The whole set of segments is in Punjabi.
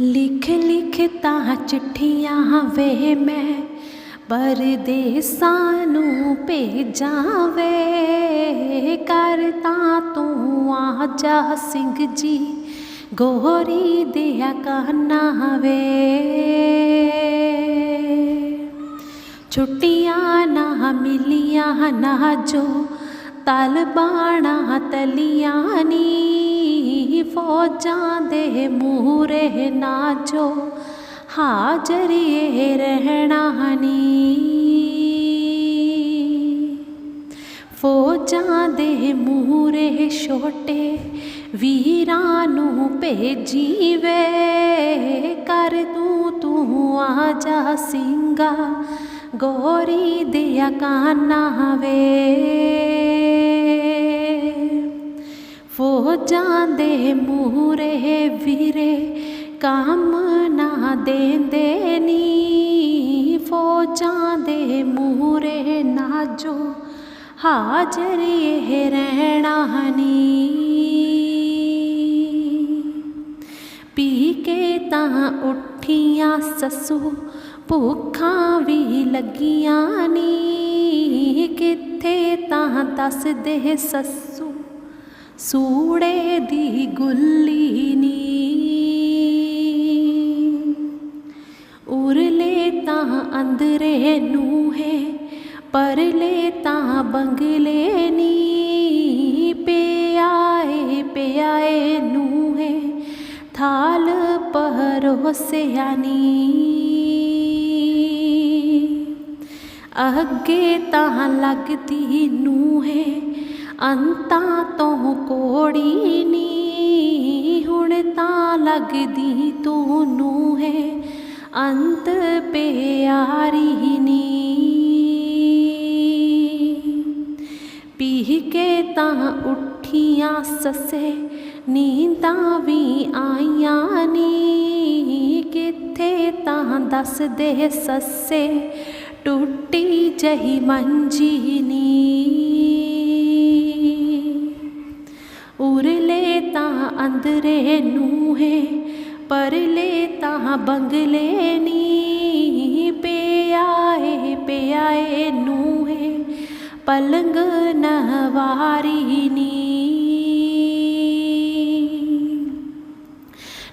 ਲਿਖ ਲਿਖ ਤਾਂ ਚਿੱਠੀਆਂ ਵੇ ਮੈਂ, ਪਰਦੇਸਾਂ ਨੂੰ ਭੇਜਾਂ ਵੇ ਕਰ ਤਾਂ ਤੂੰ ਆ ਜਾ ਸਿੰਘ ਜੀ, ਗੋਰੀ ਦੇ ਕਾਨਾ ਵੇ। ਛੁੱਟੀਆਂ ਨਾ ਮਿਲੀਆਂ ਨਾ ਜੋ ਤਲਬਾਣਾ ਤਲੀਆਂ ਨੀ। ਫੌਜਾਂ ਦੇ ਮੂਹਰੇ ਨਾਚੋ ਜੋ। ਹਾਜ਼ਰੀਏ ਰਹਿਣਾ ਹਨੀ। ਫੌਜਾਂ ਦੇ ਮੂਹਰੇ ਛੋਟੇ ਵੀਰਾਂ ਨੂੰ ਭੇਜੀ ਵੇ ਕਰ ਤੂੰ ਤੂੰ ਆ ਜਾ ਸਿੰਘਾ, ਗੋਰੀ ਦਿਆ ਕਾਨਾ ਵੇ। ਫੌਜਾਂ ਦੇ ਮੂਹਰੇ ਵੀਰੇ ਕੰਮ ਨਾ ਦੇਂਦੇ ਨੀ ਫੌਜਾਂ ਦੇ ਮੂਹਰੇ ਨਾ ਜੋ ਹਾਜ਼ਰੀਏ ਰਹਿਣਾ ਨੀ ਪੀ ਕੇ ਤਾਂ ਉੱਠੀਆਂ ਸੱਸੂ ਭੁੱਖਾਂ ਵੀ ਲੱਗੀਆਂ ਨੀ ਕਿੱਥੇ ਤਾਂ ਦੱਸਦੇ ਸੱਸ ਸੂੜੇ ਦੀ ਗੁੱਲੀ ਨੀ ਉਰਲੇ ਤਾਂ ਅੰਦਰੇ ਨੂੰ ਹੈ ਪਰਲੇ ਤਾਂ ਬੰਗਲੇ ਨੀ ਪਿਆਏ ਪਿਆਏ ਨੂੰ ਹੈ ਥਾਲ ਪਰੋਸਿਆ ਨੀ ਅੱਗੇ ਤਾਂ ਲੱਗਦੀ ਨੂੰ ਹੈ ਅੰਤਾਂ ਤੋਂ ਕੋੜੀ ਨੀ, ਹੁਣ ਤਾਂ ਲੱਗਦੀ ਤੂੰ ਨੂੰ ਹੈ, ਅੰਤ ਪਿਆਰੀ ਨੀ। ਪੀ ਕੇ ਤਾਂ ਉੱਠੀਆਂ ਸੱਸੇ, ਨੀਂਦਾਂ ਵੀ ਆਈਆਂ ਨੀ। ਕਿੱਥੇ ਤਾਂ ਦੱਸਦੇ ਸੱਸੇ, ਟੁੱਟੀ ਜਹੀ ਮੰਜੀ ਨੀ। ਉਰਲੇ ਤਾਂ ਅੰਦਰੇ ਨੂੰ ਹੈ ਪਰਲੇ ਤਾਂ ਬੰਗਲੇ ਨੀ ਪਿਆਏ ਪਿਆਏ ਨੂੰ ਹੈ ਪਲੰਗ ਨਵਾਰੀ ਨੀ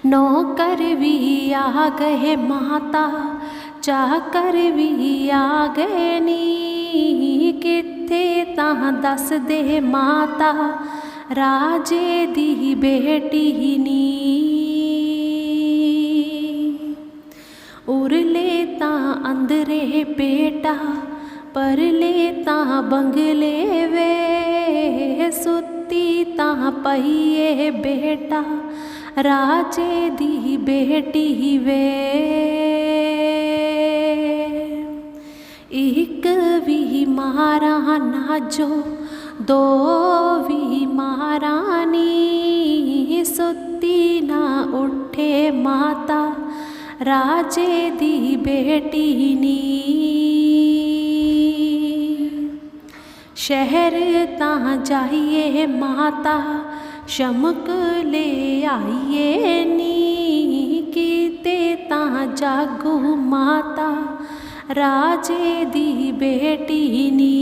ਨੌਕਰ ਵੀ ਆ ਗਏ ਮਾਤਾ, ਚਾਕਰ ਵੀ ਆ ਗਏ ਨੀ ਕਿੱਥੇ ਤਾਂ ਦੱਸ ਦੇ ਮਾਤਾ ेटी नी। उरले ते बेटि पले बंगले वे। सुती ता पहिए बेटा राजे दी बेटी वे। एक भी मारा ना जो ਨਾ ਜੋ ਦੋ ਵੀ ਮਾਰਾ ਨੀ ਸੁੱਤੀ ਨਾ ਉੱਠੇ ਮਾਤਾ, ਰਾਜੇ ਦੀ ਬੇਟੀ ਨੀ। ਸ਼ਹਿਰ ਤਾਂ ਜਾਈਏ ਮਾਤਾ, ਸ਼ਮਕ ਲੈ ਆਈਏ ਨੀ। ਕੀਤੇ ਤਾਂ ਜਾਗੂ ਮਾਤਾ, ਰਾਜੇ ਦੀ ਬੇਟੀ ਨੀ।